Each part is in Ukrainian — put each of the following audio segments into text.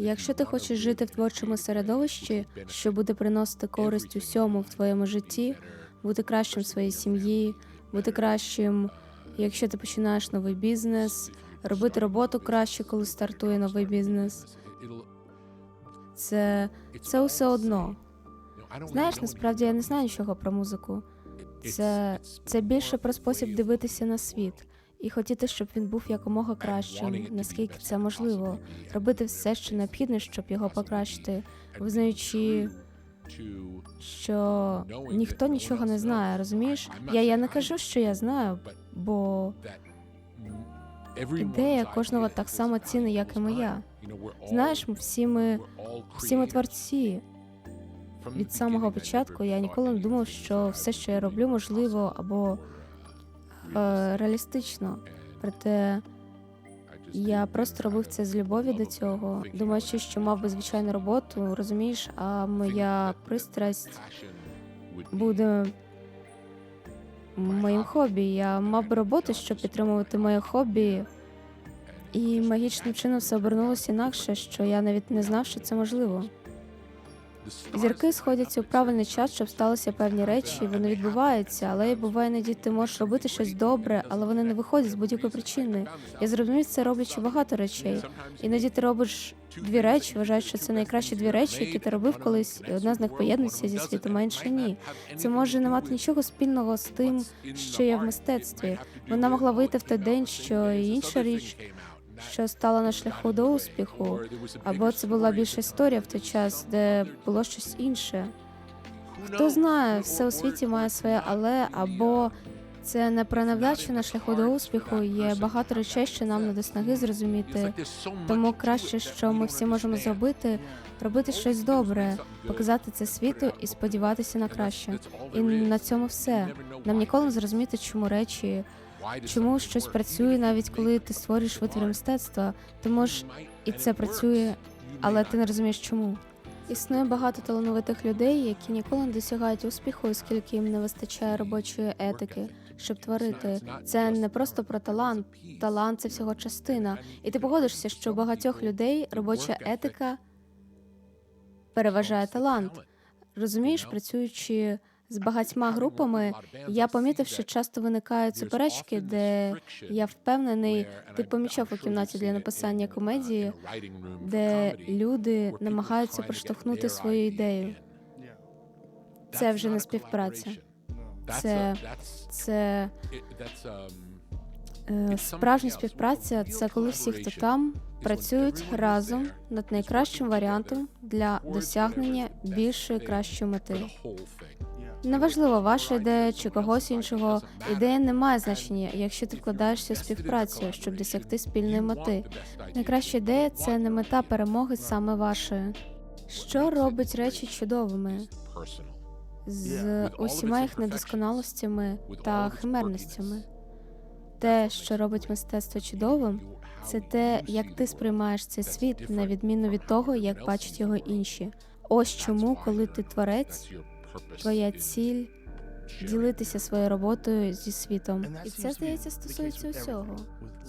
Якщо ти хочеш жити в творчому середовищі, що буде приносити користь усьому в твоєму житті, бути кращим в своїй сім'ї, бути кращим, якщо ти починаєш новий бізнес, робити роботу краще, коли стартує новий бізнес. Це, це усе одно. Знаєш, насправді я не знаю нічого про музику. Це, це більше про спосіб дивитися на світ і хотіти, щоб він був якомога кращим, наскільки це можливо, робити все, що необхідне, щоб його покращити, визнаючи, що ніхто нічого не знає, розумієш? Я, я не кажу, що я знаю, бо ідея кожного так само цінна, як і моя. Знаєш, всі ми всі ми творці. Від самого початку я ніколи не думав, що все, що я роблю, можливо або реалістично. Проте я просто робив це з любові до цього, думаючи, що мав би звичайну роботу, розумієш, а моя пристрасть буде моїм хобі. Я мав би роботу, щоб підтримувати моє хобі, і магічним чином все обернулося інакше, що я навіть не знав, що це можливо. Зірки сходяться у правильний час, щоб сталися певні речі, вони відбуваються, але буває іноді ти можеш робити щось добре, але вони не виходять з будь-якої причини. Я зрозумів це роблячи багато речей. Іноді ти робиш дві речі, вважаєш, що це найкращі дві речі, які ти робив колись, і одна з них поєднується зі світом, а інша ні. Це може не мати нічого спільного з тим, що є в мистецтві. Вона могла вийти в той день, що інша річ, що стала на шляху до успіху, або це була більша історія в той час, де було щось інше. Хто знає, все у світі має своє але, або це не про невдачу на шляху до успіху. Є багато речей, що нам не до снаги зрозуміти. Тому краще, що ми всі можемо зробити, робити щось добре, показати це світу і сподіватися на краще. І на цьому все. Нам ніколи не зрозуміти, чому речі, чому щось працює, навіть коли ти створюєш витвір мистецтва. Ти можеш і це працює, але ти не розумієш чому. Існує багато талановитих людей, які ніколи не досягають успіху, оскільки їм не вистачає робочої етики, щоб творити. Це не просто про талант. Талант це всього частина. І ти погодишся, що у багатьох людей робоча етика переважає талант. Розумієш, працюючи з багатьма групами, я помітив, що часто виникають суперечки, де я впевнений, ти помічав у кімнаті для написання комедії, де люди намагаються проштовхнути свою ідею. Це вже не співпраця. Це це е, справжня співпраця. Це коли всі, хто там, працюють разом над найкращим варіантом для досягнення більшої кращої мети. Неважливо, ваша ідея чи когось іншого. Ідея не має значення, якщо ти вкладаєшся у співпрацю, щоб досягти спільної мети. Найкраща ідея це не мета перемоги саме вашої. Що робить речі чудовими з усіма їх недосконалостями та химерностями? Те, що робить мистецтво чудовим, це те, як ти сприймаєш цей світ, на відміну від того, як бачать його інші. Ось чому, коли ти творець, твоя ціль ділитися своєю роботою зі світом. І це здається стосується усього.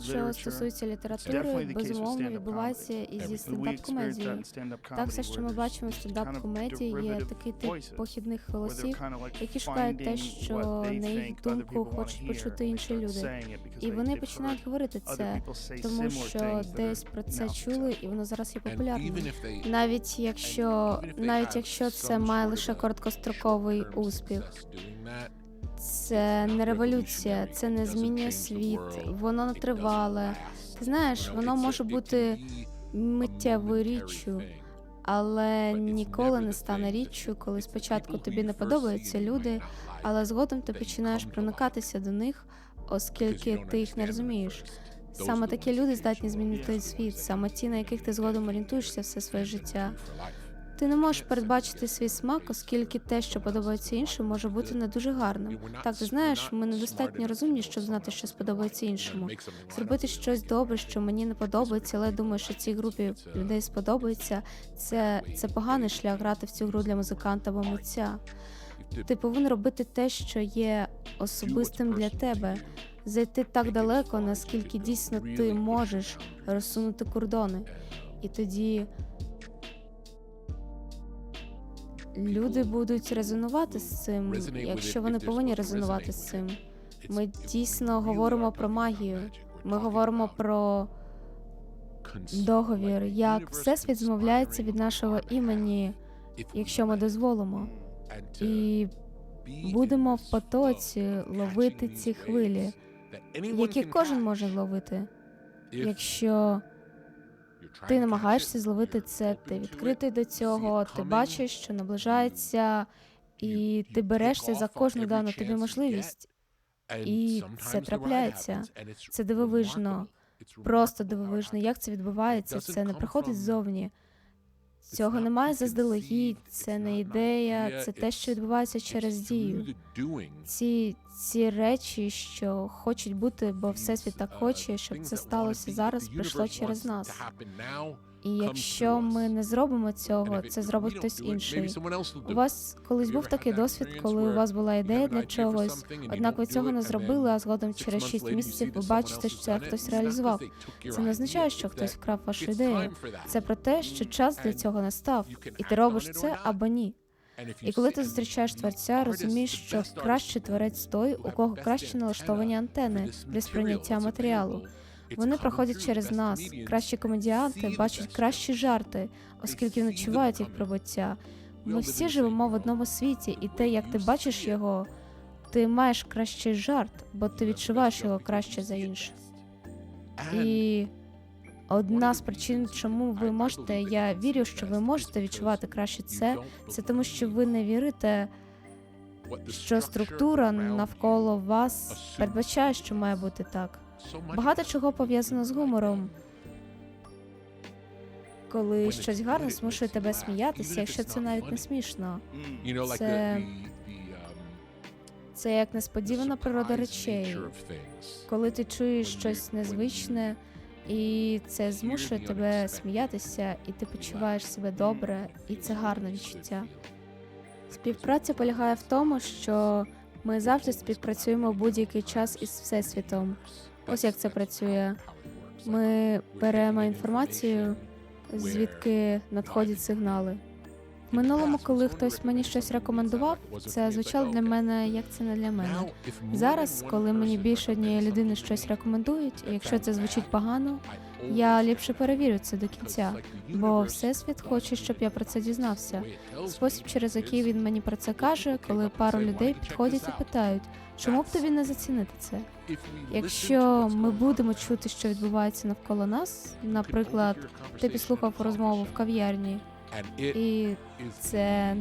Що стосується літератури, безумовно відбувається і зі стендап-комедією. Так, все, що ми бачимо в стендап-комедії, є такий тип похідних голосів, які шукають те, що на їх думку хочуть почути інші люди. І вони починають говорити це, тому що десь про це чули, і воно зараз є популярним. Навіть якщо навіть якщо це має лише короткостроковий успіх. Це не революція, це не змінює світ, воно не тривале. Ти знаєш, воно може бути миттєвою річчю, але ніколи не стане річчю, коли спочатку тобі не подобаються люди, але згодом ти починаєш проникатися до них, оскільки ти їх не розумієш. Саме такі люди здатні змінити світ, саме ті, на яких ти згодом орієнтуєшся все своє життя. Ти не можеш передбачити свій смак, оскільки те, що подобається іншим, може бути не дуже гарним. Так, ти знаєш, ми недостатньо розумні, щоб знати, що сподобається іншому. Зробити щось добре, що мені не подобається, але я думаю, що цій групі людей сподобається. Це, це поганий шлях грати в цю гру для музиканта або митця. Ти повинен робити те, що є особистим для тебе, зайти так далеко, наскільки дійсно ти можеш розсунути кордони. І тоді люди будуть резонувати з цим, якщо вони повинні резонувати з цим. Ми дійсно говоримо про магію. Ми говоримо про договір, як всесвіт змовляється від нашого імені, якщо ми дозволимо, і будемо в потоці ловити ці хвилі, які кожен може ловити. Якщо ти намагаєшся зловити це, ти відкритий до цього, ти бачиш, що наближається, і ти берешся за кожну дану тобі можливість. І це трапляється. Це дивовижно, просто дивовижно. Як це відбувається? Це не приходить ззовні. Цього немає заздалегідь, це не ідея, це те, що відбувається через дію. Ці, ці речі, що хочуть бути, бо всесвіт так хоче, щоб це сталося зараз, прийшло через нас. І якщо ми не зробимо цього, це зробить хтось інший. У вас колись був такий досвід, коли у вас була ідея для чогось, однак ви цього не зробили, а згодом через 6 місяців ви бачите, що це хтось реалізував. Це не означає, що хтось вкрав вашу ідею. Це про те, що час для цього настав, і ти робиш це або ні. І коли ти зустрічаєш творця, розумієш, що кращий творець той, у кого краще налаштовані антени для сприйняття матеріалу. Вони проходять через нас. Кращі комедіанти бачать кращі жарти, оскільки вони їх прибуття. Ми всі живемо в одному світі, і те, як ти бачиш його, ти маєш кращий жарт, бо ти відчуваєш його краще за інших. І одна з причин, чому ви можете, я вірю, що ви можете відчувати краще це, це тому, що ви не вірите, що структура навколо вас передбачає, що має бути так. Багато чого пов'язано з гумором. Коли щось гарне змушує тебе сміятися, якщо це навіть не смішно. Це- Це як несподівана природа речей. Коли ти чуєш щось незвичне, і це змушує тебе сміятися, і ти почуваєш себе добре, і це гарне відчуття. Співпраця полягає в тому, що ми завжди співпрацюємо в будь-який час із всесвітом. Ось як це працює. Ми беремо інформацію, звідки надходять сигнали. В минулому, коли хтось мені щось рекомендував, це звучало для мене як це не для мене. Зараз, коли мені більше однієї людини щось рекомендують, і якщо це звучить погано, я ліпше перевірю це до кінця, бо всесвіт хоче, щоб я про це дізнався. Спосіб, через який він мені про це каже, коли пару людей підходять і питають, чому б тобі не зацінити це? Якщо ми будемо чути, що відбувається навколо нас, наприклад, ти підслухав розмову в кав'ярні, і це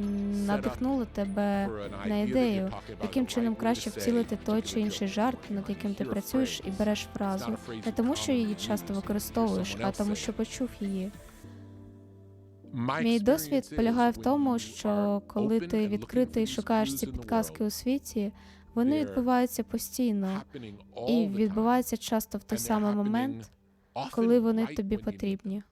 надихнуло тебе на ідею, яким чином краще вцілити той чи інший жарт, над яким ти працюєш і береш фразу, не тому, що її часто використовуєш, а тому, що почув її. Мій досвід полягає в тому, що коли ти відкритий і шукаєш ці підказки у світі, вони відбуваються постійно і відбуваються часто в той самий момент, коли вони тобі потрібні.